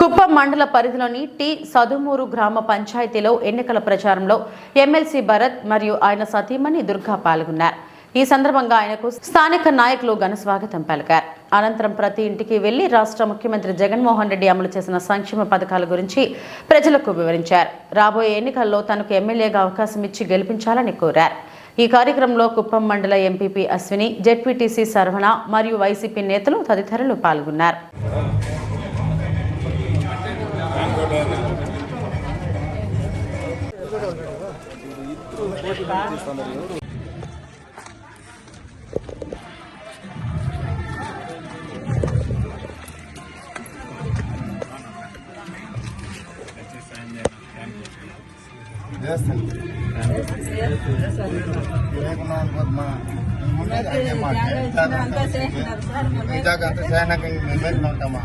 కుప్పం మండల పరిధిలోని టి సదుమూరు గ్రామ పంచాయతీలో ఎన్నికల ప్రచారంలో ఎమ్మెల్సీ భరత్ మరియు ఆయన సతీమణి దుర్గా పాల్గొన్నారు. ఈ సందర్భంగా ఆయనకు స్థానిక నాయకులు ఘన స్వాగతం పలికారు. అనంతరం ప్రతి ఇంటికి వెళ్ళి రాష్ట్ర ముఖ్యమంత్రి జగన్మోహన్ రెడ్డి అమలు చేసిన సంక్షేమ పథకాల గురించి ప్రజలకు వివరించారు. రాబోయే ఎన్నికల్లో తనకు ఎమ్మెల్యేగా అవకాశం ఇచ్చి గెలిపించాలని కోరారు. ఈ కార్యక్రమంలో కుప్పం మండల ఎంపీపీ అశ్విని జెడ్పీటీసీ సర్వణ మరియు వైసీపీ నేతలు తదితరులు పాల్గొన్నారు. ಜಾಗ ಅಂತ ಸಹ ನಮಗೆ ಮೆಸೇಜ್ ಮಾಡ್ತಮ್ಮ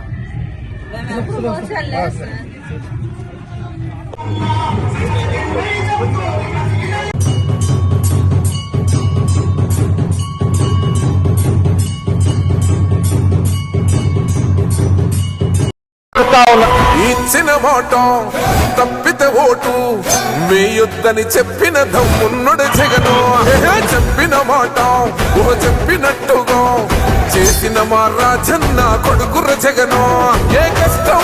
ఇచ్చిన ఓటం తప్పిత ఓటు. వేయొద్దని చెప్పిన దమ్మున్నడు జగను. చెప్పిన మాట ఊహ చెప్పినట్టుగా. చేసిన మా రాజన్న కొడుకుర జగను. ఏ కష్టం